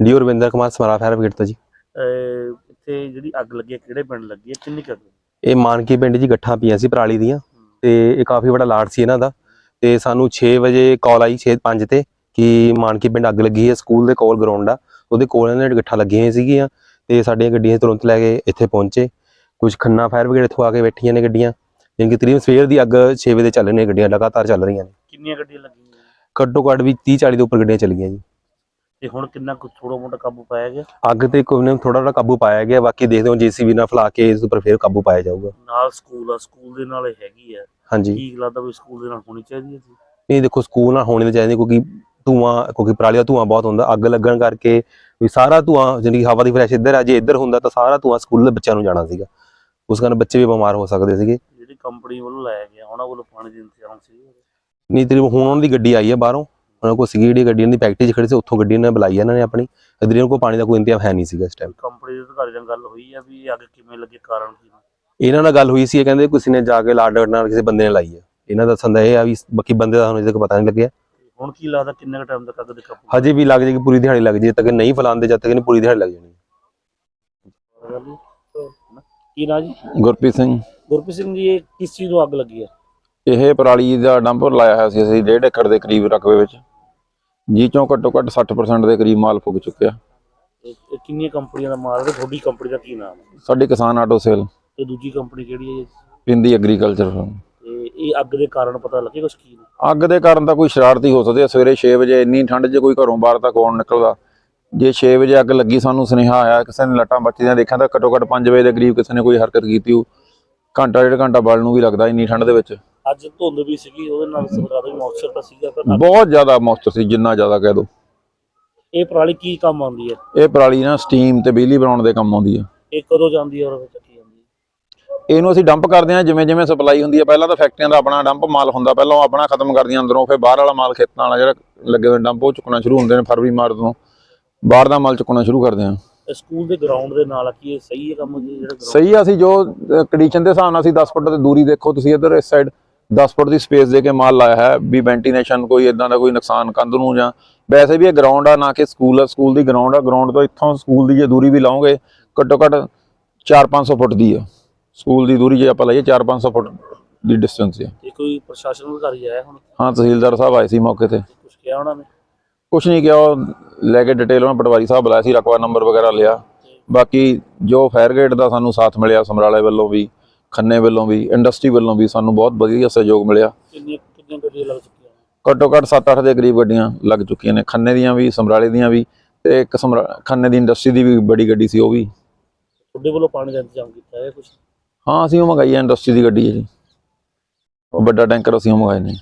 DO Ravinder Kumar Samra fire brigade ਤੋਂ ਜੀ। ਅਹ ਇੱਥੇ ਜਿਹੜੀ ਅੱਗ ਲੱਗੀ ਹੈ ਕਿਹੜੇ ਪਿੰਡ ਲੱਗੀ ਹੈ ਕਿੰਨੀ ਕੁ ਅੱਗ ਲੱਗੀ? ਇਹ ਮਾਨਕੀ ਪਿੰਡ ਜੀ ਗੱਠਾਂ ਪਈਆਂ ਸੀ ਪਰਾਲੀ ਦੀਆਂ ਤੇ ਇਹ ਕਾਫੀ ਵੱਡਾ ਲਾਟ ਸੀ ਇਹਨਾਂ ਦਾ ਤੇ ਸਾਨੂੰ 6 ਵਜੇ ਕਾਲ ਆਈ 6:05 ਤੇ ਕਿ ਮਾਨਕੀ ਪਿੰਡ ਅੱਗ ਲੱਗੀ ਹੈ ਸਕੂਲ ਦੇ ਕੋਲ ਗਰਾਊਂਡ ਆ ਉਹਦੇ ਕੋਲ ਇਹਨਾਂ ਦੇ ਗੱਠਾਂ ਲੱਗੀਆਂ ਹੋਈਆਂ ਸੀਗੀਆਂ ਤੇ ਸਾਡੀਆਂ ਗੱਡੀਆਂ ਤੁਰੰਤ ਲੈ ਕੇ ਇੱਥੇ ਪਹੁੰਚੇ। ਕੁਝ ਖੰਨਾ ਫਾਇਰ ਬ੍ਰਿਗੇਡ ਇੱਥੋਂ ਆ ਕੇ ਬੈਠੀਆਂ ਨੇ ਗੱਡੀਆਂ ਜਿਵੇਂ ਕਿ ਤਕਰੀਬਨ ਸਵੇਰ ਦੀ ਅੱਗ 6 ਵਜੇ ਚੱਲ ਰਹੀਆਂ ਗੱਡੀਆਂ ਲਗਾਤਾਰ ਚੱਲ ਰਹੀਆਂ ਨੇ। ਕਿੰਨੀਆਂ ਗੱਡੀਆਂ ਲੱਗੀਆਂ ਘੱਟੋ ਘੱਟ ਵੀ 30 40 ਦੇ ਉੱਪਰ ਗੱਡੀਆਂ ਚੱਲੀਆਂ ਜੀ। ਤੇ ਹੁਣ ਕਿੰਨਾ ਕੁ ਥੋੜਾ ਮੋਟਾ ਕਾਬੂ ਪਾਇਆ ਗਿਆ? ਅੱਗ ਤੇ ਕੋਈ ਨੇ ਥੋੜਾ ਥੋੜਾ ਕਾਬੂ ਪਾਇਆ ਗਿਆ ਬਾਕੀ ਦੇਖਦੇ ਹਾਂ ਜੀਸੀਬੀ ਨਾਲ ਫਲਾ ਕੇ ਇਸ ਉੱਪਰ ਫੇਰ ਕਾਬੂ ਪਾਇਆ ਜਾਊਗਾ। ਨਾਲ ਸਕੂਲ ਆ ਸਕੂਲ ਦੇ ਨਾਲ ਇਹ ਹੈਗੀ ਆ। ਹਾਂਜੀ। ਕੀ ਲੱਗਦਾ ਵੀ ਸਕੂਲ ਦੇ ਨਾਲ ਹੋਣੀ ਚਾਹੀਦੀ ਹੈ ਜੀ? ਇਹ ਦੇਖੋ ਸਕੂਲ ਨਾਲ ਹੋਣੀ ਚਾਹੀਦੀ ਕਿਉਂਕਿ ਧੂਆਂ ਕਿਉਂਕਿ ਪਰਾਲੀ ਦਾ ਧੂਆਂ ਬਹੁਤ ਹੁੰਦਾ ਅੱਗ ਲੱਗਣ ਕਰਕੇ ਵੀ ਸਾਰਾ ਧੂਆਂ ਜਿਹੜੀ ਹਵਾ ਦੀ ਫਲੈਸ਼ ਇੱਧਰ ਆ ਜੇ ਇੱਧਰ ਹੁੰਦਾ ਤਾਂ ਸਾਰਾ ਧੂਆਂ ਸਕੂਲ ਦੇ ਬੱਚਿਆਂ ਨੂੰ ਜਾਣਾ ਸੀਗਾ। ਉਸ ਕਾਰਨ ਬੱਚੇ ਵੀ ਬਿਮਾਰ ਹੋ ਸਕਦੇ ਸੀਗੇ। ਜਿਹੜੀ ਕੰਪਨੀ ਵੱਲੋਂ ਲਾਇਆ ਗਿਆ ਉਹਨਾਂ ਵੱਲੋਂ ਪਾਣੀ ਦੇ ਇੰਤਜ਼ਾਮ ਸੀ ਨਹੀਂ ਤੇ ਹੁਣ ਉਹਨਾਂ ਦੀ ਗੱਡੀ ਆਈ ਹੈ ਬਾਹਰੋਂ। ਉਹਨਾਂ ਕੋਲ ਸੀਗੀ ਜਿਹੜੀ ਗੱਡੀ ਦੀ 'ਚ ਖੜੀ ਸੀ ਉੱਥੋਂ ਗੱਡੀ ਨੇ ਬੁਲਾਈ ਇਹਨਾਂ ਨੇ ਆਪਣੀ। ਇੱਧਰ ਇਹਨਾਂ ਕੋਲ ਪਾਣੀ ਦਾ ਕੋਈ ਇੰਤਜ਼ਾਮ ਹੈ ਨਹੀਂ ਸੀਗਾ ਇਸ ਟਾਈਮ ਕੰਪਨੀ ਦੇ ਨਾਲ ਗੱਲ ਹੋਈ ਆ ਵੀ ਅੱਗ ਕਿਵੇਂ ਲੱਗੀ ਕਾਰਨ ਕੀ ਇਹਨਾਂ ਨਾਲ ਗੱਲ ਹੋਈ ਸੀ ਇਹ ਕਹਿੰਦੇ ਕਿਸੇ ਨੇ ਜਾ ਕੇ ਲਾਡ ਨਾਲ ਕਿਸੇ ਬੰਦੇ ਨੇ ਲਾਈ ਹੈ ਇਹਨਾਂ ਦਾ ਸੰਦਾ ਇਹ ਆ ਵੀ ਬਾਕੀ ਬੰਦੇ ਦਾ ਸਾਨੂੰ ਅਜੇ ਤੱਕ ਪਤਾ ਨਹੀਂ ਲੱਗਿਆ। ਹੁਣ ਕੀ ਲੱਗਦਾ ਕਿੰਨੇ ਟਾਈਮ ਤੱਕ ਅੱਗ ਦੇ ਕਾਬੂ ਹਜੇ ਵੀ ਲੱਗ ਜਾਏਗੀ ਪੂਰੀ ਦਿਹਾੜੀ ਲੱਗ ਜੇ ਤੱਕ ਨਹੀਂ ਫਲਾਉਂਦੇ ਜਦ ਤੱਕ ਨਹੀਂ ਪੂਰੀ ਦਿਹਾੜੀ ਲੱਗ ਜਾਣੀ। ਕੀ ਨਾ ਜੀ? ਗੁਰਪ੍ਰੀਤ ਸਿੰਘ। ਗੁਰਪ੍ਰੀਤ ਸਿੰਘ ਜੀ ਇਹ ਕਿਸ ਚੀਜ਼ ਨੂੰ ਅੱਗ ਲੱਗੀ ਹੈ ਇਹ ਪਰਾਲੀ ਦਾ ਡੰਪਰ ਲਾਇਆ ਹੋਇਆ ਸੀ ਅਸੀਂ 1.5 ਏਕੜ ਦੇ ਕਰੀਬ ਰਕਬੇ ਵਿੱਚ। ਜੀ ਚੋਂ ਘੱਟੋ ਘੱਟ 60% ਦੇ ਕਰੀਬ ਮਾਲ ਫੁੱਕ ਚੁੱਕਿਆ। ਇਹ ਕਿੰਨੀਆਂ ਕੰਪਨੀਆਂ ਦਾ ਮਾਲ ਹੈ? ਤੇ ਤੁਹਾਡੀ ਕੰਪਨੀ ਦਾ ਕੀ ਨਾਮ ਹੈ? ਸਾਡੀ ਕਿਸਾਨ ਆਟੋ ਸੇਲ। ਤੇ ਦੂਜੀ ਕੰਪਨੀ ਕਿਹੜੀ ਹੈ ਜੀ? ਪਿੰਦੀ ਐਗਰੀਕਲਚਰ ਤੇ ਇਹ ਅੱਗ ਦੇ ਕਾਰਨ ਪਤਾ ਲੱਗੇ ਕੁਛ ਕੀ? ਨੇ ਅੱਗ ਦੇ ਕਾਰਨ ਤਾਂ ਕੋਈ ਸ਼ਰਾਰਤੀ ਹੋ ਸਕਦੇ ਆ। ਸਵੇਰੇ 6 ਵਜੇ ਇੰਨੀ ਠੰਡ 'ਚ ਕੋਈ ਘਰੋਂ ਬਾਹਰ ਤੱਕ ਆਉਣ ਨਿਕਲਦਾ? ਜੇ 6 ਵਜੇ ਅੱਗ ਲੱਗੀ ਸਾਨੂੰ ਸੁਨੇਹਾ ਆਇਆ ਕਿਸੇ ਨੇ ਲੱਟਾਂ ਬੱਚੀਆਂ ਦੇਖਿਆ ਤਾਂ ਘੱਟੋ ਘੱਟ 5 ਵਜੇ ਦੇ ਕਰੀਬ ਕਿਸੇ ਨੇ ਕੋਈ ਹਰਕਤ ਕੀਤੀ ਹੋ ਘੰਟਾ ਡੇਢ ਘੰਟਾ ਬਲ ਨੂੰ ਵੀ ਲੱਗਦਾ ਇੰਨੀ ਠੰਡ ਦੇ ਵਿੱਚ। ਅੱਜ ਧੁੰਦ ਵੀ ਸੀਗੀ ਉਹਦੇ ਨਾਲ ਸਰਕਾਰ ਦਾ ਵੀ ਮੌਸਰ ਤਾਂ ਸੀਗਾ ਪਰ ਬਹੁਤ ਜ਼ਿਆਦਾ ਮੌਸਚਰ ਸੀ ਜਿੰਨਾ ਜ਼ਿਆਦਾ ਕਹਿ ਦੋ। ਇਹ ਪਰਾਲੀ ਕੀ ਕੰਮ ਆਉਂਦੀ ਹੈ? ਇਹ ਪਰਾਲੀ ਨਾ ਸਟੀਮ ਤੇ ਬਿਜਲੀ ਬਣਾਉਣ ਦੇ ਕੰਮ ਆਉਂਦੀ ਆ। ਇਹ ਕਦੋਂ ਜਾਂਦੀ ਹੈ ਔਰ ਵਿੱਚ ਕੀ ਜਾਂਦੀ ਹੈ? ਇਹਨੂੰ ਅਸੀਂ ਡੰਪ ਕਰਦੇ ਹਾਂ ਜਿਵੇਂ ਜਿਵੇਂ ਸਪਲਾਈ ਹੁੰਦੀ ਹੈ ਪਹਿਲਾਂ ਤਾਂ ਫੈਕਟਰੀਆਂ ਦਾ ਆਪਣਾ ਡੰਪ ਮਾਲ ਹੁੰਦਾ ਪਹਿਲਾਂ ਉਹ ਆਪਣਾ ਖਤਮ ਕਰਦੀਆਂ ਅੰਦਰੋਂ ਫਿਰ ਬਾਹਰ ਵਾਲਾ ਮਾਲ ਖੇਤਾਂ ਵਾਲਾ ਜਿਹੜਾ ਲੱਗੇ ਹੋਏ ਡੰਪ ਉਹ ਚੁੱਕਣਾ ਸ਼ੁਰੂ ਹੁੰਦੇ ਨੇ ਫਰਵਰੀ ਮਾਰਚ ਤੋਂ। ਬਾਹਰ ਦਾ ਮਾਲ ਚੁੱਕਣਾ ਸ਼ੁਰੂ ਕਰਦੇ ਹਾਂ। ਸਕੂਲ ਦੇ ਗਰਾਊਂਡ ਦੇ ਨਾਲ ਕੀ ਇਹ ਸਹੀ ਹੈ ਕੰਮ ਜਿਹੜਾ ਸਹੀ ਆ ਅਸੀਂ ਜੋ ਕੰਡੀਸ਼ਨ ਦੇ ਹਿਸਾਬ ਨਾਲ ਅਸੀਂ 10 ਫੁੱਟ ਦੀ ਦੂਰੀ ਦੇਖੋ ਤੁਸੀਂ ਇੱਧਰ ਇਸ ਸਾਈਡ 10 ਫੁੱਟ ਦੀ ਸਪੇਸ ਦੇ ਕੇ ਮਾਲ ਲਾਇਆ ਹੈ ਵੀ ਵੈਂਟੀਲੇਸ਼ਨ ਕੋਈ ਇਦਾਂ ਦਾ ਕੋਈ ਨੁਕਸਾਨ ਕੰਧ ਨੂੰ ਜਾਂ ਵੈਸੇ ਵੀ ਇਹ ਗਰਾਊਂਡ ਆ ਨਾ ਕਿ ਸਕੂਲ ਆ ਸਕੂਲ ਦੀ ਗਰਾਊਂਡ ਆ ਗਰਾਊਂਡ ਤੋਂ ਇੱਥੋਂ ਸਕੂਲ ਦੀ ਜੇ ਦੂਰੀ ਵੀ ਲਾਓਗੇ ਘੱਟੋ ਘੱਟ 4-500 ਫੁੱਟ ਦੀ ਆ। ਸਕੂਲ ਦੀ ਦੂਰੀ ਜੇ ਆਪਾਂ ਲਈਏ 4-500 ਫੁੱਟ ਦੀ ਡਿਸਟੈਂਸ ਹੈ ਤੇ ਕੋਈ ਪ੍ਰਸ਼ਾਸਨ ਅਧਿਕਾਰੀ ਆਇਆ ਹੁਣ? ਹਾਂ ਤਹਿਸੀਲਦਾਰ ਸਾਹਿਬ ਆਏ ਸੀ ਮੌਕੇ ਤੇ। ਕੁਝ ਕਿਹਾ ਉਹਨਾਂ ਨੇ? ਕੁਛ ਨਹੀਂ ਕਿਹਾ ਉਹ ਲੈ ਕੇ ਡਿਟੇਲ ਉਹਨਾਂ ਪਟਵਾਰੀ ਸਾਹਿਬ ਬੁਲਾਇਆ ਸੀ ਰਕਵਾ ਨੰਬਰ ਵਗੈਰਾ ਲਿਆ। ਬਾਕੀ ਜੋ ਫਾਇਰ ਗੇਟ ਦਾ ਸਾਨੂੰ ਸਾਥ ਮਿਲਿਆ ਸਮਰਾਲੇ ਵੱਲੋਂ ਵੀ ਖੰਨੇ ਵੱਲੋਂ ਵੀ ਇੰਡਸਟਰੀ ਵੱਲੋਂ ਵੀ ਸਾਨੂੰ ਬਹੁਤ ਵਧੀਆ ਸਹਿਯੋਗ ਮਿਲਿਆ। ਕਿੰਨੀਆਂ ਕਿੰਨੀਆਂ ਗੱਡੀਆਂ ਲੱਗ ਚੁੱਕੀਆਂ ਘੱਟੋ ਘੱਟ 7-8 ਦੇ ਕਰੀਬ ਗੱਡੀਆਂ ਲੱਗ ਚੁੱਕੀਆਂ ਨੇ। ਖੰਨੇ ਦੀਆਂ ਵੀ ਸਮਰਾਲੇ ਦੀਆਂ ਵੀ ਤੇ ਇੱਕ ਖੰਨੇ ਦੀ ਇੰਡਸਟਰੀ ਦੀ ਵੀ ਬੜੀ ਗੱਡੀ ਸੀ ਉਹ ਵੀ। ਤੁਹਾਡੇ ਵੱਲੋਂ ਪਾਣੀ ਦਾ ਇੰਤਜ਼ਾਮ ਕੀਤਾ ਹੈ ਕੁਝ ਹਾਂ ਅਸੀਂ ਉਹ ਮੰਗਾਈ ਹੈ ਇੰਡਸਟਰੀ ਦੀ ਗੱਡੀ ਹੈ ਜੀ। ਉਹ ਵੱਡਾ ਟੈਂਕਰ ਅਸੀਂ ਉਹ ਮੰਗਾਏ ਨੇ।